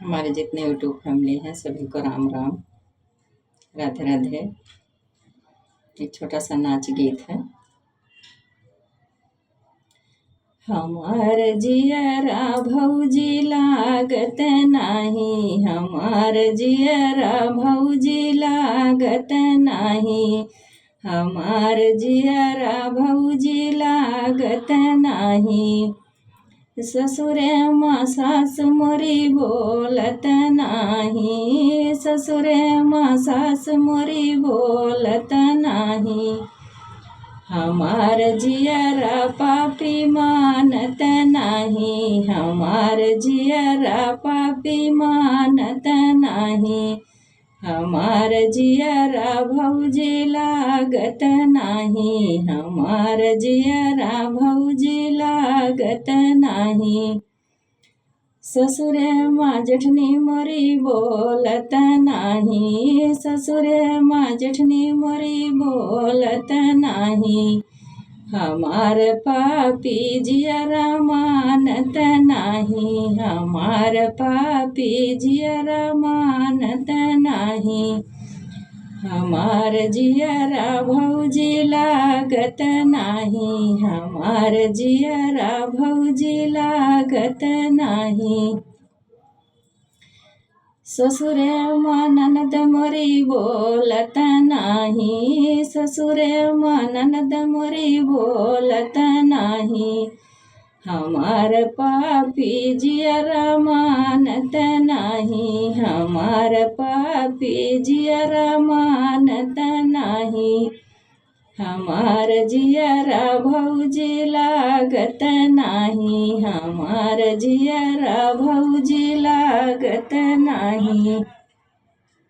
हमारे जितने YouTube family हैं, सभी को राम राम। राधे राधे। एक छोटा सा नाच गीत है। हमार जियरा भौजी लागत नाही, हमार जियरा भौजी लागत नाही, हमार जियरा भौजी लागत नाही। ससुरे मा सास मोरी बोलत नाही। ससुरे माँ सास मोरी बोलत नाही। हमार जियरा पापी मानत नाही। हमार जियरा पापी मानत नाही। हमार जियरा भौजी लागत नाही, हमार जियरा भौजी लागत नाही। ससुरे मा जेठनी मोरी बोलत नाही, ससुरे मा जेठनी मोरी बोलत नाही। हमार पापी जियरा मानत नाही, हमार पापी जियरा मानत नाही। हमार जियरा भौजी लागत नाही। हमार जियरा भौजी लागत नाही। ससुरे ननद मोरी बोलत नाही। ससुरे ननद मोरी बोलत नाही। हमार पापी जिया मानत नाही, हमार पापी जिया मानत नाही। हमार जियरा भौजी लागत नाही, हमार जियरा भौजी लागत नाही।